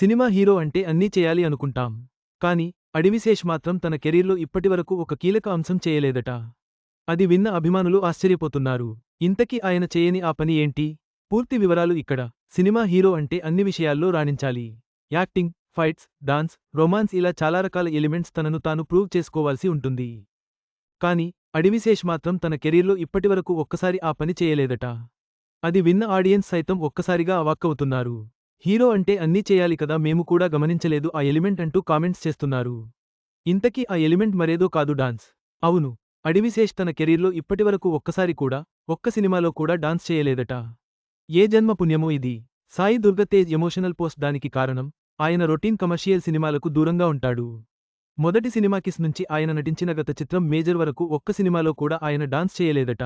Cinema hero అంటే అన్నీ చేయాలి అనుకుంటాం. కాని అడివిశేష్ మాత్రం తన కెరీర్లో ఇప్పటివరకు ఒక కీలక అంశం చేయలేదట. అది విన్న అభిమానులు ఆశ్చర్యపోతున్నారు. ఇంతకీ ఆయన చేయని ఆ పని ఏంటి? పూర్తి వివరాలు ఇక్కడ. సినిమా హీరో అంటే అన్ని విషయాల్లో రాణించాలి. యాక్టింగ్ ఫైట్స్ డాన్స్ రొమాన్స్ ఇలా చాలా రకాల ఎలిమెంట్స్ తనను తాను ప్రూవ్ చేసుకోవాల్సి ఉంటుంది. కాని అడివిశేష్ మాత్రం తన కెరీర్లో ఇప్పటివరకు ఒక్కసారి ఆ పని చేయలేదట. అది విన్న ఆడియన్స్ సైతం ఒక్కసారిగా అవాక్కవుతున్నారు. హీరో అంటే అన్నీ చేయాలి కదా మేము కూడా గమనించలేదు ఆ ఎలిమెంట్ అంటూ కామెంట్స్ చేస్తున్నారు. ఇంతకీ ఆ ఎలిమెంట్ మరేదో కాదు డాన్స్. అవును అడివిశేష్ తన కెరీర్లో ఇప్పటివరకు ఒక్కసారి కూడా ఒక్క సినిమాలో కూడా డాన్స్ చేయలేదట. ఏ జన్మ పుణ్యమో ఇది. సాయి దుర్గతేజ్ ఎమోషనల్ పోస్ట్ దానికి కారణం ఆయన రొటీన్ కమర్షియల్ సినిమాలకు దూరంగా ఉంటాడు. మొదటి సినిమా కిస్ నుంచి ఆయన నటించిన గత చిత్రం మేజర్ వరకు ఒక్క సినిమాలో కూడా ఆయన డాన్స్ చేయలేదట.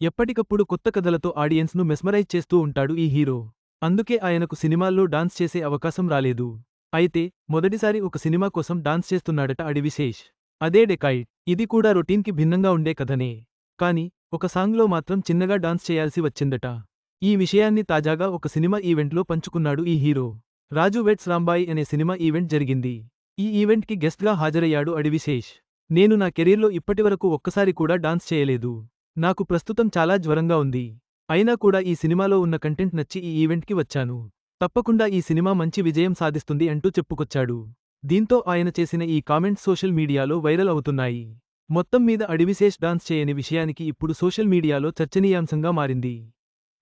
ఎప్పటికప్పుడు కొత్త కథలతో ఆడియన్స్ను మెస్మరైజ్ చేస్తూ ఉంటాడు ఈ హీరో. అందుకే ఆయనకు సినిమాల్లో డాన్స్ చేసే అవకాశం రాలేదు. అయితే మొదటిసారి ఒక సినిమా కోసం డాన్స్ చేస్తున్నాడట అడివిశేష్ అదే డెకాయిడ్. ఇది కూడా రొటీన్కి భిన్నంగా ఉండే కథనే. కాని ఒక సాంగ్లో మాత్రం చిన్నగా డాన్స్ చేయాల్సి వచ్చిందట. ఈ విషయాన్ని తాజాగా ఒక సినిమా ఈవెంట్లో పంచుకున్నాడు ఈ హీరో. రాజు వెట్స్ రాంబాయి అనే సినిమా ఈవెంట్ జరిగింది. ఈ ఈవెంట్కి గెస్ట్గా హాజరయ్యాడు అడివిశేష్ నేను నా కెరీర్లో ఇప్పటివరకు ఒక్కసారి కూడా డాన్స్ చేయలేదు. నాకు ప్రస్తుతం చాలా జ్వరంగా ఉంది. అయినా కూడా ఈ సినిమాలో ఉన్న కంటెంట్ నచ్చి ఈ ఈవెంట్కి వచ్చాను. తప్పకుండా ఈ సినిమా మంచి విజయం సాధిస్తుంది అంటూ చెప్పుకొచ్చాడు. దీంతో ఆయన చేసిన ఈ కామెంట్స్ సోషల్ మీడియాలో వైరల్ అవుతున్నాయి. మొత్తం మీద అడివిశేష్ డాన్స్ చేయని విషయానికి ఇప్పుడు సోషల్ మీడియాలో చర్చనీయాంశంగా మారింది.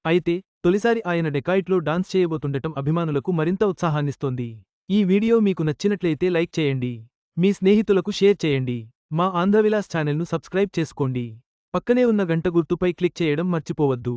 అయితే తొలిసారి ఆయన డెకాయిట్లో డాన్స్ చేయబోతుండటం అభిమానులకు మరింత ఉత్సాహాన్నిస్తోంది. ఈ వీడియో మీకు నచ్చినట్లయితే లైక్ చేయండి. మీ స్నేహితులకు షేర్ చేయండి. మా ఆంధ్రవిలాస్ ఛానల్ను సబ్స్క్రైబ్ చేసుకోండి. పక్కనే ఉన్న గంట గుర్తుపై క్లిక్ చేయడం మర్చిపోవద్దు.